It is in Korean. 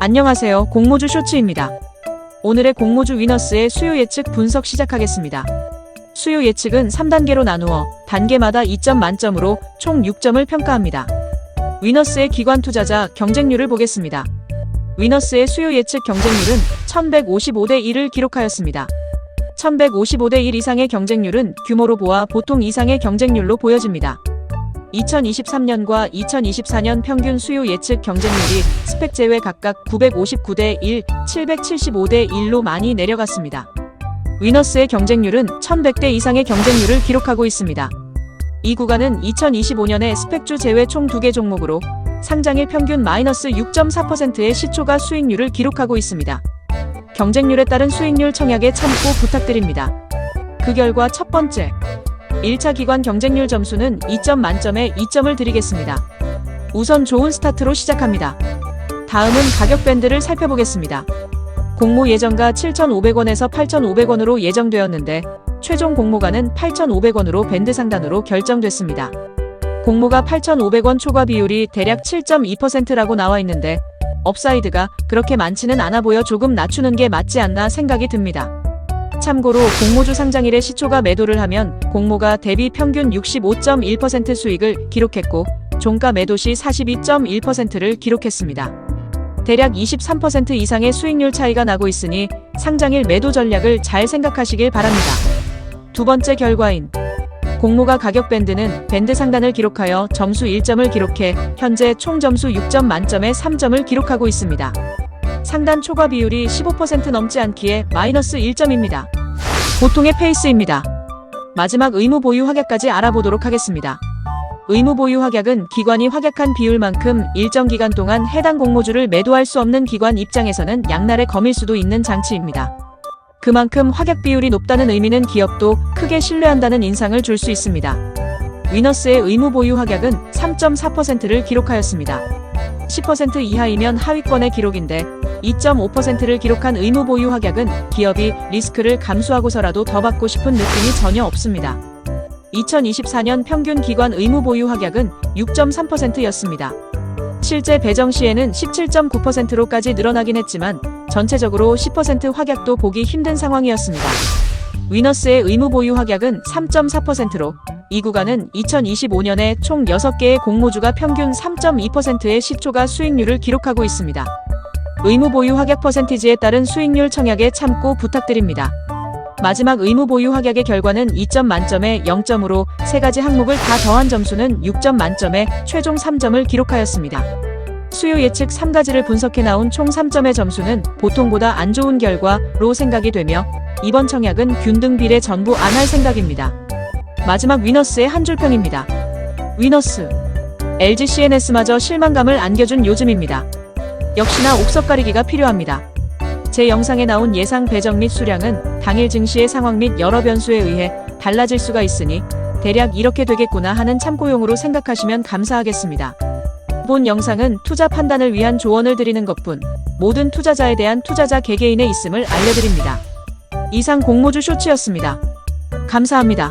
안녕하세요. 공모주 쇼츠입니다. 오늘의 공모주 위너스의 수요 예측 분석 시작하겠습니다. 수요 예측은 3단계로 나누어 단계마다 2점 만점으로 총 6점을 평가합니다. 위너스의 기관 투자자 경쟁률을 보겠습니다. 위너스의 수요 예측 경쟁률은 1155대 1을 기록하였습니다. 1155대 1 이상의 경쟁률은 규모로 보아 보통 이상의 경쟁률로 보여집니다. 2023년과 2024년 평균 수요 예측 경쟁률이 스펙 제외 각각 959대 1, 775대 1로 많이 내려갔습니다. 위너스의 경쟁률은 1100대 이상의 경쟁률을 기록하고 있습니다. 이 구간은 2025년에 스펙주 제외 총 2개 종목으로 상장일 평균 마이너스 6.4%의 시초가 수익률을 기록하고 있습니다. 경쟁률에 따른 수익률 청약에 참고 부탁드립니다. 그 결과 첫 번째, 1차 기관 경쟁률 점수는 2점 만점에 2점을 드리겠습니다. 우선 좋은 스타트로 시작합니다. 다음은 가격 밴드를 살펴보겠습니다. 공모 예정가 7,500원에서 8,500원으로 예정되었는데 최종 공모가는 8,500원으로 밴드 상단으로 결정됐습니다. 공모가 8,500원 초과 비율이 대략 7.2%라고 나와 있는데 업사이드가 그렇게 많지는 않아 보여 조금 낮추는 게 맞지 않나 생각이 듭니다. 참고로 공모주 상장일에 시초가 매도를 하면 공모가 대비 평균 65.1% 수익을 기록했고 종가 매도 시 42.1%를 기록했습니다. 대략 23% 이상의 수익률 차이가 나고 있으니 상장일 매도 전략을 잘 생각하시길 바랍니다. 두 번째 결과인 공모가 가격 밴드는 밴드 상단을 기록하여 점수 1점을 기록해 현재 총 점수 6점 만점에 3점을 기록하고 있습니다. 상단 초과 비율이 15% 넘지 않기에 마이너스 1점입니다. 보통의 페이스입니다. 마지막 의무 보유 확약까지 알아보도록 하겠습니다. 의무 보유 확약은 기관이 확약한 비율만큼 일정 기간 동안 해당 공모주를 매도할 수 없는 기관 입장에서는 양날의 검일 수도 있는 장치입니다. 그만큼 확약 비율이 높다는 의미는 기업도 크게 신뢰한다는 인상을 줄 수 있습니다. 위너스의 의무 보유 확약은 3.4%를 기록하였습니다. 10% 이하이면 하위권의 기록인데 2.5%를 기록한 의무 보유 확약은 기업이 리스크를 감수하고서라도 더 받고 싶은 느낌이 전혀 없습니다. 2024년 평균 기관 의무 보유 확약은 6.3%였습니다. 실제 배정 시에는 17.9%로까지 늘어나긴 했지만 전체적으로 10% 확약도 보기 힘든 상황이었습니다. 위너스의 의무 보유 확약은 3.4%로 이 구간은 2025년에 총 6개의 공모주가 평균 3.2%의 시초가 수익률을 기록하고 있습니다. 의무 보유 확약 퍼센티지에 따른 수익률 청약에 참고 부탁드립니다. 마지막 의무 보유 확약의 결과는 2점 만점에 0점으로 세 가지 항목을 다 더한 점수는 6점 만점에 최종 3점을 기록하였습니다. 수요 예측 3가지를 분석해 나온 총 3점의 점수는 보통보다 안 좋은 결과로 생각이 되며 이번 청약은 균등 비례 전부 안 할 생각입니다. 마지막 위너스의 한 줄평입니다. 위너스 LG CNS마저 실망감을 안겨준 요즘입니다. 역시나 옥석 가리기가 필요합니다. 제 영상에 나온 예상 배정 및 수량은 당일 증시의 상황 및 여러 변수에 의해 달라질 수가 있으니 대략 이렇게 되겠구나 하는 참고용으로 생각하시면 감사하겠습니다. 본 영상은 투자 판단을 위한 조언을 드리는 것뿐 모든 투자자에 대한 투자자 개개인의 있음을 알려드립니다. 이상 공모주 쇼츠였습니다. 감사합니다.